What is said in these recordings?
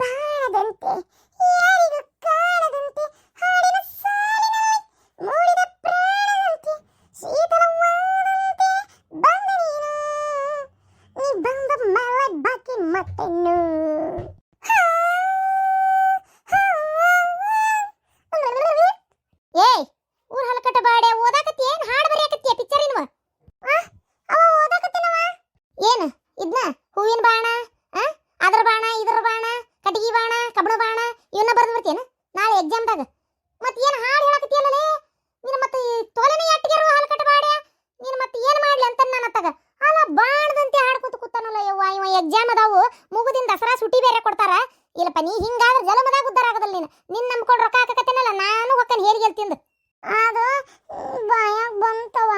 ಬಾಣದಂತೆ ಯಾರಿಗೂ ಕಾಣದಂತೆ ಹಾಡಿನ ಸಾಲಿನಲ್ಲಿ ಮೂಡಿದ ಪ್ರಾಣದಂತೆ ಶೀತಲವಾದಂತೆ ಬಂದ ನೀನು ನೀ ಬಂದ ಮೇಲೆ ಬಾಕಿ ಮತ್ತೆನ್ನು ಏಯ್ ಊರ್ ಹಲಕಟ್ಟ ಬಾಡೆ ಓದಾಕತ್ತಿ ಏನ್ ಹಾಡ್ ಬರೆಯಕತ್ತಿ ಪಿಕ್ಚರ್ ಇನ್ವ ಅವ ಓದಾಕತ್ತಿನವ ಏನ್ ಇದ್ನ ಹೂವಿನ ಬಾಣ ಆ ಅದ್ರ ಬಾಣ ಇದ್ರ ಬಾಣ ಕಟಗಿ ಬಾಣ ಇವನ್ನ ಬರೆದು ಬರ್ತೀಯನ ನಾಳೆ ಎಕ್ಸಾಮ್ದಾಗ ಮತ್ ಏನು ಹಾಡು ಹೇಳಕತ್ತಿಯಲ್ಲೇ ನೀನು ಮತ್ತೆ ತೋಲನೆ ಎಟ್ಟಿಗೆರು ಹಲಕಟ್ಟ ಬಾಡೆ ನೀನು ಮತ್ತೆ ಏನು ಮಾಡ್ಲಿ ಅಂತ ನಾನು ಅತ್ತಾಗ. ಅಲ್ಲ ಬಾಣದಂತೆ ಹಾಡ್ಕೊತ ಕೂತಾನಲ್ಲ ಯವ್ವ ಇವ ಎಕ್ಸಾಮ್ ಅದಾವು. ಮುಗುದಿನ ದಸರಾ ಸುಟಿ ಬೇರೆ ಕೊಡ್ತಾರ. ಇಲ್ಲಪ್ಪ ನೀ ಹಿಂಗಾದ್ರೆ ಜಲಮದಾಗ ಉದ್ದಾರ ಆಗದಲ್ಲ ನೀನು. ನಿನ್ನ ನಂಬ್ಕೊಂಡು ರೊಕ್ಕ ಹಾಕಕತ್ತೇನಲ್ಲ ನಾನು ಹೊಕ್ಕನ ಹೇರಿ ತಿಂದು ಅದು ಬಾಯಾಗ ಬಂತವ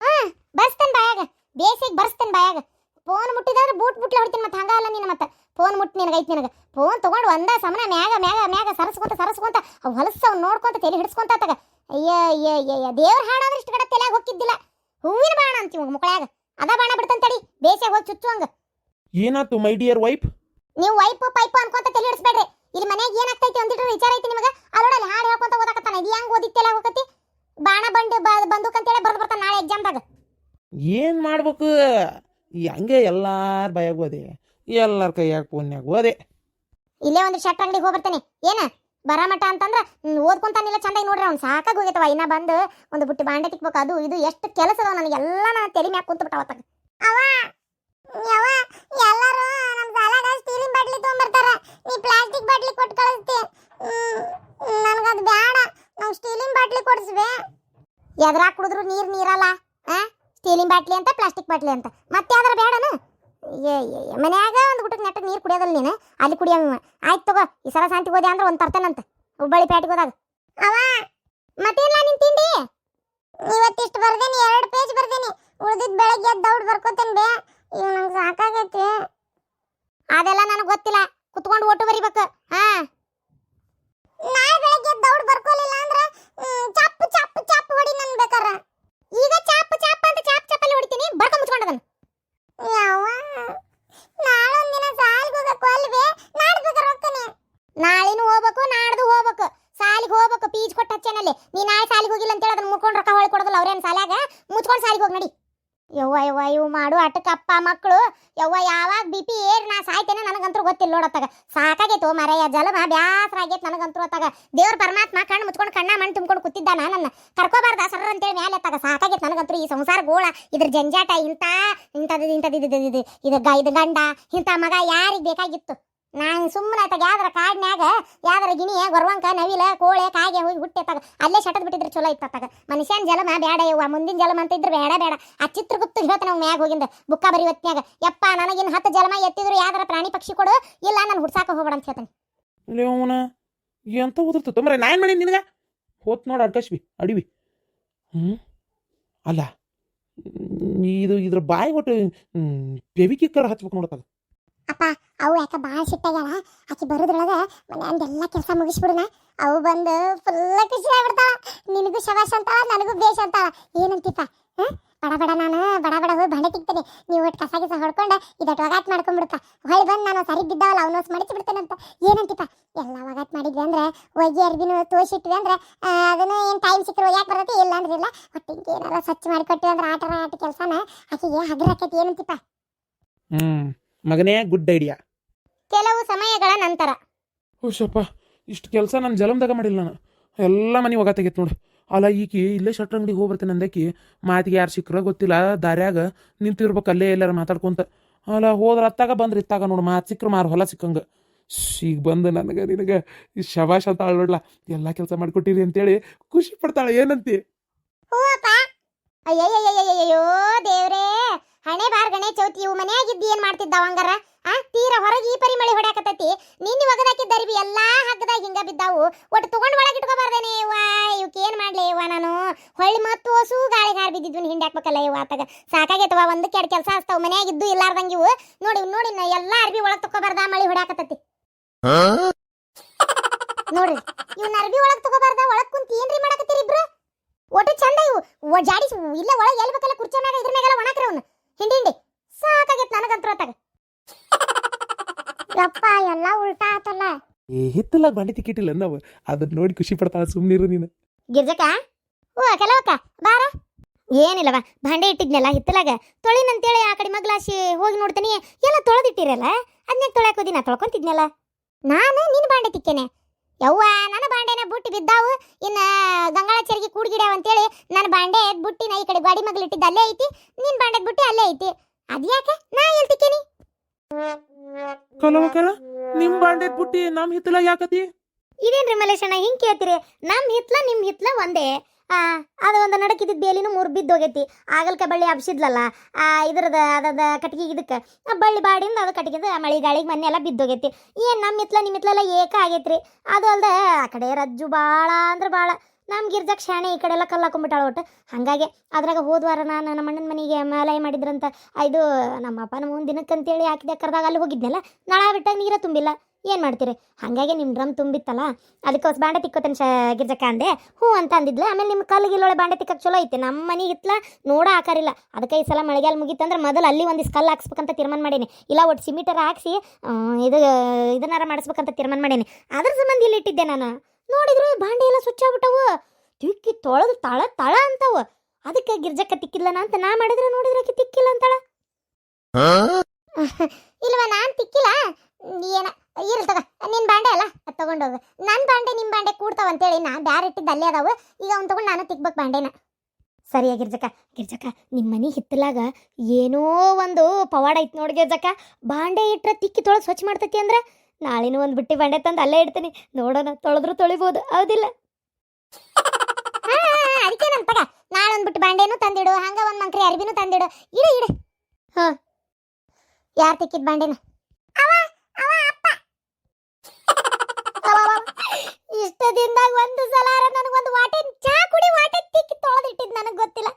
ಹಾ ಬರ್ಸ್ತೇನೆ ಬಾಯಾಗ. ಬೇಸಿಗೆ ಬರ್ಸ್ತೇನೆ ಬಾಯಾಗ. ಫೋನ್ ಮುಟ್ಟಿದ್ರೆ ಬೂಟ್ ಬುಟ್ಲೆ ಹೊಡಿತೀನಿ ಮತ್ತೆ ಹಂಗಲ್ಲ ನೀನು ಮತ್ತೆ. ಫೋನ್ ಮುಟ್ಟಿ ನಿನಗೈತಿ ನಿನಗೆ. ಫೋನ್ ತೊಗೊಂಡು ಒಂದ ಸಮನ ಮ್ಯಾಗ ಮ್ಯಾಗ ಮ್ಯಾಗ ಸರಸ್ಕೊಂತ ಸರಸ್ಕೊಂತ ಅವು ಹೊಲಸ ಅವ್ನು ನೋಡ್ಕೊಂತ ತಲೆ ಹಿಡಿಸ್ಕೊಂತ ಆತಗ. ಅಯ್ಯ ಅಯ್ಯ ಅಯ್ಯ ಅಯ್ಯ ಹಾಡ ಅಂದ್ರೆ ಇಷ್ಟು ಕಡೆ ತಲೆಯಾಗ ಹೋಗಿದ್ದಿಲ್ಲ ಹೂವಿನ ಬಾಣ ಅಂತೀವಿ ಮುಕ್ಕಳ್ಯಾಗ ಅದ ಬಾಣ ಬಿಡ್ತಂತಡಿ ತಡಿ ಬೇಸಿಗೆ ಹೋಗಿ ಚುಚ್ಚುವಂಗ ಏನಾತು ಮೈ ಡಿಯರ್ ವೈಫ್? ನೀವು ವೈಫ್ ಪೈಪ್ ಅನ್ಕೊಂತ ತಲೆ ಹಿಡಿಸ್ಬೇಡ್ರಿ. ಇಲ್ಲಿ ಮನೆಗೆ ಏನಾಗ್ತೈತಿ ಒಂದಿಟ್ಟು ವಿಚಾರ ಐತಿ ನಿಮಗೆ. ಅಲ್ಲೋಡಲ್ಲಿ ಹಾಡು ಹೇಳ್ಕೊಂತ ಓದಾಕತ್ತಾನ. ಇದು ಹೆಂಗ್ ಓದಿತ್ತೆಲ್ಲ ಹೋಗತಿ? ಬಾಣ ಬಂಡು ಬಂದೂಕ್ ಅಂತೇಳಿ ಬರ್ದು ಬರ್ತಾನ ನಾಳೆ ಎಕ್ಸಾಮ್ದಾಗ ಏನು ಮಾಡ್ಬೇಕು? ಹಂಗೆ ಎಲ್ಲಾರ ಬಾಯಾಗ ಓದೆ. ಎಲ್ಲರ ಕೈಯಾಗ ಫೋನ್ಯಾಗ ಓದೆ. ಇಲ್ಲೇ ಒಂದು ಶರ್ಟ್ ಅಂಗಡಿಗೆ ಹೋಗ್ಬರ್ತೇನೆ. ಏನ? ಬರಮಟ ಅಂತಂದ್ರ ಓದ್ಕೊಂತಾನಿಲ್ಲ ಚಂದಾಗಿ ನೋಡ್ರಿ ಅವ್ನು. ಸಾಕಾಗಿ ಹೋಗೈತವ. ಇನ್ನ ಬಂದು ಒಂದು ಬುಟ್ಟಿ ಬಾಂಡೆ ತಿಕ್ಬೇಕು ಅದು ಇದು ಎಷ್ಟು ಕೆಲಸ ಅದಾವ ನನಗೆಲ್ಲ ನಾನು ತಲೆ ಮ್ಯಾಗ ಕುಂತು ಬಿಟ್ಟಾವ ಅವ ಯವ ಎಲ್ಲರೂ ನಮ್ಮ ಸಾಲಾಗ ಸ್ಟೀಲಿನ ಬಾಟ್ಲಿ ತೊಗೊಂಬರ್ತಾರ. ನೀ ಪ್ಲಾಸ್ಟಿಕ್ ಬಾಟ್ಲಿ ಕೊಟ್ಟು ಕಳಿಸ್ತಿ. ನನಗದು ಬೇಡ ನಾವು ಸ್ಟೀಲಿನ ಬಾಟ್ಲಿ ಕೊಡಿಸ್ಬೇ ಎದ್ರಾಗ ಕುಡಿದ್ರು ನೀರು ನೀರಲ್ಲ ಆ? ಸ್ಟೀಲಿನ ಬಾಟ್ಲಿ ಅಂತ ಪ್ಲಾಸ್ಟಿಕ್ ಬಾಟ್ಲಿ ಅಂತ. ಮತ್ತೆ ಯಾವ್ದಾರ ಬೇಡನ ಏ ಏ ಮನ್ಯಾಗ ಒಂದು ಗುಟಕ್ ನೆಟ್ಟಗೆ ನೀರು ಕುಡಿಯೋದಲ್ಲ ನೀನು? ಅಲ್ಲಿ ಕುಡಿಯವ ಆಯ್ತು ತಗೋ ಈ ಸಲ ಶಾಂತಿ ಹೋದೆ ಅಂದ್ರೆ ಒಂದು ತರ್ತೇನಂತ. ಹುಬ್ಬಳ್ಳಿ ಪೇಟೆಗೆ ಹೋದಾಗ. ಅವ ಮತ್ತೇನಿಲ್ಲ ನಿನ್ ತಿಂಡಿ? ಇವತ್ತಿಷ್ಟು ಬರ್ದೇನಿ ಎರಡು ಪೇಜ್ ಬರ್ದೇನಿ. ಉಳ್ದಿದ್ದ ಬೆಳಗ್ಗೆ ಎದ್ದು ದೌಡ್ ಬರ್ಕೋತೇನೆ ಬೇ. ಈಗ ನಂಗೆ ಸಾಕಾಗೈತಿ ಅದೆಲ್ಲ ನನಗೆ ಗೊತ್ತಿಲ್ಲ. ಕುತ್ಕೊಂಡು ಓಟು ಬರಿಬೇಕು. ಹಾ ನಾಳೆ ಬೆಳಗ್ಗೆ ಎದ್ದು ದೌಡ್ ಬರ್ಕೋಲಿಲ್ಲ ಅಂದ್ರೆ ಚಪ್ಪು ಚಪ್ಪು ಚಪ್ಪು ಹೊಡಿ ನನ್ ಬೇಕಾರ ಈಗ ಚಾಪ್ ಚಾಪ್ ಅಂತ ಚಾಪ್ ಚಪ್ಪಲ್ಲಿ ಹೊಡಿತೀನಿ ಬರ್ಕೊಂಡ್ ಮುಚ್ಕೊಂಡದನ್ ಯಾವ ನಾಳೆ ಒಂದಿನ ಸಾಲಿಗೆ ಹೋಗಕ್ಕೆ ಅಲ್ವೇ ನಾಡ್ದು ಬೇಕಾರೆ ಹೋಗ್ತಾನೆ ನಾಳಿನೂ ಹೋಗ್ಬೇಕು ನಾಡ್ದು ಹೋಗ್ಬೇಕು ಸಾಲಿಗೆ ಹೋಗ್ಬೇಕು ಪೀಜ್ ಹಚ್ಚೇನಲ್ಲಿ ನೀ ನಾಳೆ ಸಾಲಿಗೆ ಹೋಗಿಲ್ಲ ಅಂತೇಳಿ ಅದನ್ನ ಮುಚ್ಕೊಂಡು ರೊಕ್ಕ ಹೊಳಿ ಕೊಡೋದಿಲ್ಲ ಅವ್ರೇನು ಸಾಲಾಗ ಮುಚ್ಕೊಂಡು ಸಾಲಿಗೆ ಹೋಗಿ ನಡಿ. ಯವ್ವ ಯವ್ವ, ಇವು ಮಾಡು ಅಟ್ಟಕ್ಕೆ ಅಪ್ಪ ಮಕ್ಕಳು ಯವ್ವ, ಯಾವಾಗ ಬಿ ಪಿ ಏರ್ ನಾ ಸಾಯ್ತೇನೆ ನನಗಂತೂ ಗೊತ್ತಿಲ್ಲ ನೋಡತ್ತಾಗ ಸಾಕಾಗೈತು ಮರೆಯ ಜಲಮ ಬ್ಯಾಸರ ಆಗೈತೆ ನನಗಂತೂ ಅತ್ತಾಗ. ದೇವ್ರ ಪರಮಾತ್ಮ ಕಣ್ಣು ಮುಚ್ಕೊಂಡು ಕಣ್ಣ ಮಣ್ಣು ಕೂತಿದ್ದ ನಾ ನನ್ನ. ಕರ್ಕೋಬಾರ್ದ ಸರ್ ಅಂತೇಳಿ ಮ್ಯಾಲೆ ಎತ್ತಾಗ ಸಾಕಾಗೈತೆ ನನಗಂತೂ ಈ ಸಂಸಾರ ಗೋಳ. ಇದ್ರ ಜಂಜಾಟ ಇಂಥ ಇಂಥದ್ದು ಇಂಥದ್ದು ಇದು ಇದು ಇದು, ಗಂಡ, ಇಂಥ ಮಗ ಯಾರಿಗೆ ಬೇಕಾಗಿತ್ತು? ನಾನು ಸುಮ್ಮನೆ ಆತಾಗ ಯಾವ್ದಾರ ಕಾಡಿನಾಗ ಯಾವ್ದಾರ ಗಿಣಿ, ಗೊರ್ವಂಕ, ನವಿಲ, ಕೋಳೆ, ಕಾಗೆ ಹೋಗಿ ಹುಟ್ಟೆತ್ತಾಗ ಅಲ್ಲೇ ಶಟದ್ ಬಿಟ್ಟಿದ್ರೆ ಚಲೋ ಇತ್ತಾಗ ಮನುಷ್ಯನ ಜಲಮ ಬೇಡ ಇವ್ವ ಮುಂದಿನ ಜಲಮ ಅಂತ ಬೇಡ ಬೇಡ. ಆ ಚಿತ್ರಗುಪ್ತ ಹೇಳ್ತ ನಾವು ಮ್ಯಾಗ ಹೋಗಿಂದ, ಬುಕ್ಕ ಬರಿ ಹೊತ್ನ್ಯಾಗ. ಯಪ್ಪ ನನಗಿನ್ ಹತ್ತು ಜಲಮ ಎತ್ತಿದ್ರು ಯಾವ್ದಾರ ಪ್ರಾಣಿ ಪಕ್ಷಿ ಕೊಡು, ಇಲ್ಲ ನಾನು ಹುಡ್ಸಾಕ ಹೋಗ್ಬೇಡ ಅಂತ ಹೇಳ್ತಾನೆ. ಅವನ, ಎಂತ ಓದಿರ್ತೈತೆ ಮರ, ನಾನು ಮಾಡೀನಿ ನಿನಗೆ? ಹೋತ್ ನೋಡಿ ಅಡ್ಕಸ್ಬಿ, ಅಡಿವಿ. ಹ್ಞೂ ಅಲ್ಲ ಇದು ಇದ್ರ ಬಾಯಿ ಒಟ್ಟು ಪೆವಿಕಿಕ್ಕರ ಹಚ್ಬೇಕು ನೋಡತ್ತದ ಅಪ್ಪ, ಅವು ಯಾಕ ಭಾಳ ಸಿಟ್ಟಾಗ್ಯಾಳ ಆಕಿ ಬರೋದ್ರೊಳಗ ಮನೆಯಂದೆಲ್ಲ ಕೆಲಸ ಮುಗಿಸ್ಬಿಡೋಣ ಅವು ಬಂದು ಫುಲ್ ಖುಷಿ ಆಗ್ಬಿಡ್ತಾಳ ನಿನಗೂ ಶವಾಶ ಅಂತ ನನಗೂ ಬೇಷ್ ಅಂತ ಏನಂತೀಪ್ಪ ಹ? ಬಡ ಬಡ ನಾನು, ಬಡ ಬಡ ಹೋಗಿ ಬಂಡೆ ತಿಂತೀನಿ ನೀವು ಒಟ್ಟು ಕಸ ಗಿಸ ಹೊಡ್ಕೊಂಡು ಇದಟ್ಟು ಒಗಾಟ್ ಮಾಡ್ಕೊಂಡ್ಬಿಡಪ್ಪ ಹೊಳಿ ಬಂದು ನಾನು ಸರಿ ಬಿದ್ದಾವಲ್ಲ ಅವನೋಸ್ ಮಡಿಸಿ ಬಿಡ್ತೇನೆ ಅಂತ ಏನಂತಿಪ್ಪ ಎಲ್ಲ ಒಗಾಟ್ ಮಾಡಿದ್ವಿ ಅಂದ್ರೆ ಒಯ್ಗೆ ಅರ್ಬಿನೂ ತೋರಿಸಿಟ್ವಿ ಅಂದ್ರೆ ಅದನ್ನು ಏನು ಟೈಮ್ ಸಿಕ್ಕರೆ ಒಗ್ಯಾಕೆ ಬರತ್ತೆ? ಇಲ್ಲ ಅಂದ್ರೆ ಇಲ್ಲ. ಒಟ್ಟು ಹಿಂಗೆ ಏನಾರ ಸ್ವಚ್ಛ ಮಾಡಿಕೊಟ್ಟಿವಿ ಅಂದ್ರೆ ಆಟರ ಆಟ ಕೆಲಸನ. ಆಕೆಗೆ ಹಗರಾಕೈತಿ ಏನಂತೀಪ್ಪ ಹ್ಞೂ ಮಗನೇ ಗುಡ್ ಐಡಿಯಾ ಕೆಲವು ಸಮಯಗಳ ನಂತರ. ಹುಷಪ್ಪ ಇಷ್ಟು ಕೆಲಸ ನಾನು ಜಲಮ್ದಾಗ ಮಾಡಿಲ್ಲ ನಾನು. ಎಲ್ಲ ಮನೆ ಹೋಗತ್ತಾಗೈತೆ ನೋಡು. ಅಲ್ಲ ಈಕಿ ಇಲ್ಲೇ ಶಟ್ರ್ ಅಂಗಡಿಗೆ ಹೋಗಿ ಬರ್ತೇನೆ ಅಂದಕಿ ಮಾತಿಗೆ ಯಾರು ಸಿಕ್ಕರೋ ಗೊತ್ತಿಲ್ಲ ದಾರ್ಯಾಗ ನಿಂತಿರ್ಬೇಕು ಅಲ್ಲೇ ಎಲ್ಲಾರ ಮಾತಾಡ್ಕೊಂತ. ಅಲ್ಲ ಹೋದ್ರ ಅತ್ತಾಗ ಬಂದ್ರೆ ಇತ್ತಾಗ ನೋಡು ಮಾತು ಸಿಕ್ಕರು ಮಾರು ಹೊಲ ಸಿಕ್ಕಂಗೆ. ಈಗ ಬಂದು ನನಗೆ ನಿನಗೆ ಈ ಶಬಾಷ್ ಅಂತ ನೋಡ್ಲ. ಎಲ್ಲ ಕೆಲಸ ಮಾಡಿಕೊಟ್ಟಿರಿ ಅಂತೇಳಿ ಖುಷಿ ಪಡ್ತಾಳೆ ಏನಂತಿ? ಹೂವಪ್ಪ. ಅಯ್ಯಯ್ಯಯ್ಯಯ್ಯೋ ದೇವ್ರೇ. ಹಣೆ ಬಾರ್ ಗಣೇಶ ಚೌತಿ ಇವು ಮನೆಯಾಗಿದ್ದು ಏನ್ ಮಾಡ್ತಿದ್ದಾವ ಹಂಗಾರ? ಆ ತೀರ ಹೊರಗೆ ಈ ಪರಿ ಮಳಿ ಹೊಡ್ಯಾಕತ್ತೈತಿ. ನಿನ್ನೆ ಒಗದಾಕಿದ್ದ ಅರಿವಿ ಎಲ್ಲಾ ಹಗ್ಗದಾಗ ಹಿಂಗ ಬಿದ್ದಾವು. ಒಟ್ಟು ತಗೊಂಡ್ ಒಳಗೆ ಇಟ್ಕೋಬಾರ್ದೇನೆ ಇವ ಇವಕ್ಕೆ ಏನ್ ಮಾಡ್ಲಿ ಇವ ನಾನು? ಹೊಳ್ಳಿ ಮತ್ತು ಹೊಸು ಗಾಳಿ ಹಾರ್ ಬಿದ್ದಿದ್ವು ಹಿಂಡಿ ಹಾಕ್ಬೇಕಲ್ಲ ಇವ ಆತಾಗ. ಸಾಕಾಗೈತವ ಒಂದಕ್ಕೆ ಎರಡು ಕೆಲಸ ಹಚ್ತಾವ ಮನೆಯಾಗಿದ್ದು ಇಲ್ಲಾರ್ದಂಗ ಇವು ನೋಡಿ ನೋಡಿ ನಾ ಎಲ್ಲಾ ಅರ್ಬಿ ಒಳಗೆ ತಕೋಬಾರ್ದ ಮಳಿ ಹೊಡ್ಯಾಕತ್ತೈತಿ. ನೋಡ್ರಿ ಇವ್ನ ಅರ್ಬಿ ಒಳಗ್ ತಗೋಬಾರ್ದ ಒಳಗ್ ಕುಂತ ಏನ್ರಿ ಮಾಡಕತ್ತೀರಿ ಇಬ್ರು? ಒಟ್ಟು ಚಂದ ಇವು. ಜಾಡಿಸಿ ಇಲ್ಲ ಒಳಗೆ ಎಲ್ಬೇಕಲ್ಲ ಕುರ್ಚಿ ಮ್ಯಾಗ ಇದ್ರ ಮ್ಯಾಗೆಲ್ಲ ಒಣಕ್ರಿ ಅವ್ನು. ಹಿಂಡಿ ಹಿಂಡಿ. ಸಾಕಾಗೈತೆ ನನಗಂತೂ ಹೊತ್ತಾಗ. ಯಪ್ಪ ಎಲ್ಲ ಉಲ್ಟಾ ಆತಲ್ಲ. ಏ ಹಿತ್ತಲ್ಲ ಬಂಡಿ ಟಿಕೆಟ್ ತಿಕ್ಕಿಟ್ಟಿಲ್ಲ ನಾವು ಅದನ್ನ ನೋಡಿ ಖುಷಿ ಪಡ್ತಾಳ ಸುಮ್ಮನಿರು ನೀನು. ಗಿರ್ಜಕ ಓ ಕೆಲವಕ್ಕ? ಬಾರ. ಏನಿಲ್ಲವ ಭಾಂಡೆ ಇಟ್ಟಿದ್ನಲ್ಲ ಹಿತ್ತಲಾಗ. ತೊಳಿನಂತೇಳಿ ಆ ಕಡೆ ಮಗ್ಲಾಸಿ ಹೋಗಿ ನೋಡ್ತೀನಿ. ಎಲ್ಲ ತೊಳೆದಿಟ್ಟಿರಲ್ಲ? ಅದನ್ನೇ ತೊಳ್ಯಾಕ ಹೋದಿ ನಾ ತೊಳ್ಕೊಂತಿದ್ನಲ್ಲ. ನಾನು ನಿನ್ನ ಭಾಂಡೆ ತಿಕ್ಕೇನೆ. ಯವ್ವ ನನ್ನ ಬಾಂಡೆನ ಬುಟ್ಟಿ ಬಿದ್ದಾವು. ಇನ್ನ ಗಂಗಾಳ ಚೆರಿಗೆ ಕೂಡ್ಗಿಡ್ಯಾವ ಅಂತೇಳಿ ನನ್ನ ಬಾಂಡೆ ಬುಟ್ಟಿನ ಈ ಕಡೆ ಗಾಡಿ ಮಗ್ಲಿಟ್ಟಿದ್ದ ಅಲ್ಲೇ ಐತಿ. ನಿನ್ ಬಾಂಡೆ ಬುಟ್ಟಿ ಅಲ್ಲೇ ಐತಿ. ಅದ್ಯಾಕೆ? ನಾ ಹೇಳ್ತಿಕ್ಕೇನಿ. ನಿಮ್ ಬಾಂಡೆ ಬುಟ್ಟಿ ನಮ್ ಹಿತ್ತಲಾಗ ಯಾಕತಿ? ಇದೇನ್ರಿ ಮಲೇಶಣ್ಣ ಹಿಂಗ್ ಕೇಳ್ತೀರಿ. ನಮ್ ಹಿತ್ಲ ನಿಮ್ ಹಿತ್ಲ ಒಂದೇ. ಅದು ಒಂದು ನಡಕಿದ್ದ ಬೇಲಿನೂ ಮೂರು ಬಿದ್ದೋಗೈತಿ. ಆಗಲ್ಕ ಬಳ್ಳಿ ಹಬ್ಸಿದ್ಲಲ್ಲ ಇದ್ರದ ಅದದ ಕಟ್ಗೆ ಇದಕ್ಕೆ ಬಳ್ಳಿ ಬಾಡಿಂದ ಅದು ಕಟ್ಗಿದ ಮಳಿ ಗಾಳಿಗೆ ಮೊನ್ನೆ ಎಲ್ಲ ಬಿದ್ದೋಗೈತಿ. ಏನು ನಮ್ಮ ಇತ್ಲ ನಿಮ್ಮ ಇತ್ಲೆಲ್ಲ ಏಕ ಆಗೈತ್ರಿ. ಅದು ಅಲ್ದೆ ಆ ಕಡೆ ರಜ್ಜು ಭಾಳ ಅಂದ್ರೆ ಭಾಳ ನಮ್ಮ ಗಿರ್ಜಾಕ್ ಶಾಣೆ ಈ ಕಡೆ ಎಲ್ಲ ಕಲ್ಲು ಹಾಕೊಂಡ್ಬಿಟ್ಟಾಳ ಒಟ್ಟು. ಹಾಗಾಗಿ ಅದ್ರಾಗ ಹೋದ್ವಾರ ನಾನು ನಮ್ಮ ಅಣ್ಣನ ಮನೆಗೆ ಮೇಲಾಯ ಮಾಡಿದ್ರಂತ. ಇದು ನಮ್ಮ ಅಪ್ಪನ ಮುಂದಿನಕ್ಕೆ ದಿನಕ್ಕಂತೇಳಿ ಹಾಕಿದೆ, ಕರೆದಾಗ ಅಲ್ಲಿ ಹೋಗಿದ್ನಲ್ಲ, ನಾಳ ಬಿಟ್ಟಾಗ ನೀರ ತುಂಬಿಲ್ಲ. ಏನು ಮಾಡ್ತೀರಿ? ಹಾಗಾಗಿ ನಿಮ್ಮ ಡ್ರಮ್ ತುಂಬಿತ್ತಲ್ಲ? ಅದಕ್ಕೋಸ್ ಬಾಂಡೆ ತಿಕ್ಕೋತೇನೆ ಶ ಗಿರ್ಜಕ್ಕ ಅಂದೆ ಹ್ಞೂ ಅಂತ ಅಂದಿದ್ಲು. ಆಮೇಲೆ ನಿಮ್ಮ ಕಲ್ಲಿಗೆ ಇಲ್ಲೊಳೆ ಬಾಂಡೆ ತಿಕ್ಕಕ್ಕೆ ಚಲೋ ಐತೆ. ನಮ್ಮ ಮನೆ ಇತ್ತಲ ನೋಡ ಹಾಕಾರಿಲ್ಲ ಅದಕ್ಕೆ ಈ ಸಲ ಮಳೆಗಾಲ ಮುಗೀತಂದ್ರೆ ಮೊದಲು ಅಲ್ಲಿ ಒಂದಿಷ್ಟು ಕಲ್ಲು ಹಾಕ್ಸ್ಬೇಕಂತ ತೀರ್ಮಾನ ಮಾಡೀನಿ. ಇಲ್ಲ ಒಟ್ಟು ಸಿಮಿಟರ್ ಹಾಕ್ಸಿ ಇದು, ಇದನ್ನಾರ ಮಾಡಿಸ್ಬೇಕಂತ ತೀರ್ಮಾನ ಮಾಡೀನಿ. ಅದ್ರ ಸಂಬಂಧ ಇಲ್ಲಿ ಇಟ್ಟಿದ್ದೆ ನಾನು? ನೋಡಿದ್ರು ಬಾಂಡೆ ಎಲ್ಲ ಸ್ವಚ್ಛ ಆಗ್ಬಿಟ್ಟವು. ತಿಕ್ಕಿ ತೊಳೆದು ತಳ ತಳ ಅಂತವು. ಅದಕ್ಕೆ ಗಿರ್ಜಕ್ಕ ತಿಕ್ಕಿಲ್ಲನ ಅಂತ ನಾ ಮಾಡಿದ್ರೆ ನೋಡಿದ್ರೆ ಆಕಿ ತಿಕ್ಕಿಲ್ಲ ಅಂತಳ. ಇಲ್ವಾ ನಾನ್ ತಿಕ್ಕಿಲ್ಲ? ಏನ ಇರ್ತದ ನಿನ್ ಬಾಂಡೆ ಅಲ್ಲ ಅದ್ ಹೋಗ ನನ್ ಬಾಂಡೆ ನಿಮ್ ಬಾಂಡೆ ಕೂಡ್ತಾವ ಅಂತೇಳಿ ನಾ ಬ್ಯಾರೆ ಇಟ್ಟಿದ್ದು ಅಲ್ಲೇ ಅದಾವು. ಈಗ ಅವ್ನ್ ತಗೊಂಡ್ ನಾನು ತಿಕ್ಬೇಕು ಬಾಂಡೆನ. ಸರಿಯಾ ಗಿರ್ಜಕ್ಕ ಗಿರ್ಜಕ್ಕ ನಿಮ್ಮ ಮನೆ ಹಿತ್ತಲಾಗ ಏನೋ ಒಂದು ಪವಾಡ ಐತ್ ನೋಡಿ ಗಿರ್ಜಕ್ಕ. ಬಾಂಡೆ ಇಟ್ರ ತಿಕ್ಕಿ ತೊಳೆದು ಸ್ವಚ್ಛ ಮಾಡ್ತೈತಿ ಅಂದ್ರೆ ನಾಳಿನ ಒಂದು ಬಿಟ್ಟಿ ಬಂಡೆ ತಂದು ಅಲ್ಲೇ ಇಡ್ತೀನಿ. ನೋಡೋಣ ತೊಳೆದ್ರು ತೊಳಿಬೋದು. ಹೌದಿಲ್ಲ? ಅದಕ್ಕೆ ನನ್ನ ಪಗ. ನಾಳೆ ಒಂದು ಬಿಟ್ಟು ಬಂಡೆನು ತಂದಿಡು ಹಂಗ ಒಂದು ಮಂಕ್ರಿ ಅರ್ಬಿನೂ ತಂದಿಡು. ಇಡು ಇಡು. ಹಾ. ಯಾರು ತಿಕ್ಕಿದ ಬಾಂಡೆನ ಅವ ಅವ ಅಪ್ಪ ಅವ, ಅವ. ಇಷ್ಟ ಒಂದು ಸಲ ನನಗೊಂದು ವಾಟೆ ಚಾ ಕುಡಿ ವಾಟೆ ತಿಕ್ಕಿ ತೊಳೆದಿಟ್ಟಿದ್ ನನಗೆ ಗೊತ್ತಿಲ್ಲ.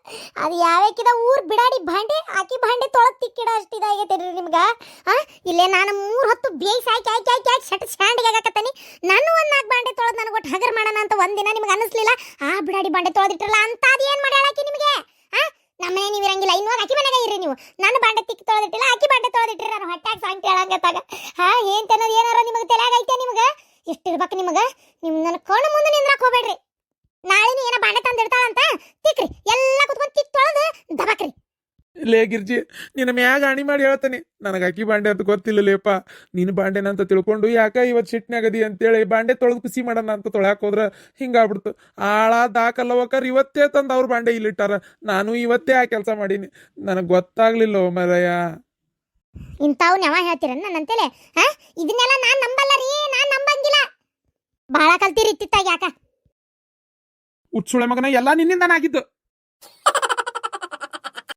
ಅದು ಯಾವ್ಯಾಕಿದ ಊರ್ ಬಿಡಾಡಿ ಭಾಂಡೆ, ಆಕಿ ಭಾಂಡೆ ತೊಳೆದು ತಿಕ್ಕಿಡೋ ಅಷ್ಟು ಇದಾಗೈತೆ ನಿಮ್ಗೆ? ಆ? ಇಲ್ಲೇ ನಾನು ಮೂರು ಹೊತ್ತು ಬೇಯ್ಸ್ ಹಾಕಿ ಹಾಕಿ ಹಾಕಿ ಹಾಕಿ ಶಟ್ ಸ್ಟ್ಯಾಂಡಿಗೆ ಆಗಕತ್ತೀನಿ. ನಾನು ಒಂದು ನಾಲ್ಕು ಬಾಂಡೆ ತೊಳೆದು ನನಗೆ ಒಟ್ಟು ಹಗರ್ ಮಾಡೋಣ ಅಂತ ಒಂದಿನ ನಿಮ್ಗೆ ಅನಿಸ್ಲಿಲ್ಲ. ಆ ಬಿಡಾಡಿ ಬಾಂಡೆ ತೊಳೆದಿಟ್ಟಿರಲ್ಲ ಅಂತ ಅದು ಏನು ಮಾಡ್ಯಾಳ ನಿಮಗೆ? ಆ? ನಮ್ಮನೆ ನೀವು ಇರಂಗಿಲ್ಲ, ಇನ್ನೂ ಆಕಿ ಮನೆಗೆ ಇರ್ರಿ ನೀವು. ನನ್ನ ಬಾಂಡೆ ತಿಕ್ಕಿ ತೊಳೆದಿಟ್ಟಿಲ್ಲ, ಆಕಿ ಬಾಂಡೆ ತೊಳೆದಿಟ್ಟಿರಿ ನಾನು ಹೊಟ್ಯಾಗ ಸಾಂಗ್ ಕೇಳಂಗತ್ತಾಗ. ಹಾ ಏನ್ ತಿನ್ನೋದು ಏನಾರ ನಿಮಗೆ ತಲೆಯಾಗೈತೆ ನಿಮಗೆ? ಎಷ್ಟಿರ್ಬೇಕು ನಿಮಗೆ? ನೀವು ನನ್ನ ಕಣ್ಣು ಮುಂದೆ ನಿಂದ್ರಾಕ್ ಹೋಗ್ಬೇಡ್ರಿ. ನಾಳೆ ನೀ ಬಾಣೆ ತಂದಿಡ್ತಾಳಂತ ತಿಕ್ರಿ. ಎಲ್ಲ ಕುತ್ಕೊಂಡು ತಿಕ್ ತೊಳೆದು ದಬಕ್ರಿ. ಲೇ ಗಿರ್ಜಿ ನಿನ್ನ ಮ್ಯಾಗ ಅಣಿ ಮಾಡಿ ಹೇಳ್ತಾನೆ. ನನಗೆ ಅಕ್ಕಿ ಬಾಂಡೆ ಅಂತ ಗೊತ್ತಿಲ್ಲ ಲೇಪ ನೀನು ಬಾಂಡೆನ ಅಂತ ತಿಳ್ಕೊಂಡು ಯಾಕ ಇವತ್ತು ಸಿಟ್ಟಿನಾಗದಿ ಅಂತೇಳಿ ಬಾಂಡೆ ತೊಳೆದು ಖುಷಿ ಮಾಡೋಣ ಅಂತ ತೊಳ್ಯಾಕ ಹೋದ್ರೆ ಹಿಂಗಾಗ್ಬಿಡ್ತು. ಆಳ ದಾಕಲ್ಲವಕರ್ ಇವತ್ತೇ ತಂದು ಅವ್ರ ಬಾಂಡೆ ಇಲ್ಲಿಟ್ಟಾರ. ನಾನು ಇವತ್ತೇ ಆ ಕೆಲಸ ಮಾಡೀನಿ. ನನಗೆ ಗೊತ್ತಾಗ್ಲಿಲ್ಲ ಮರಯ್ಯ. ಇಂಥವು ಯಾವ ಹೇಳ್ತೀರ ನನ್ನಂತೇಳಿ? ಇದನ್ನೆಲ್ಲ ನಾನ್ ನಂಬಲ್ಲ ರೀ ನಾನ್ ನಂಬಂಗಿಲ್ಲ ಬಹಳ ಕಲ್ತಿರಿ ಇತ್ತಿತ್ತಾಗ ಯಾಕ? ಉತ್ಸುಳೆ ಮಗನ ಎಲ್ಲ ನಿನ್ನಿಂದನ ಆಗಿದ್ದು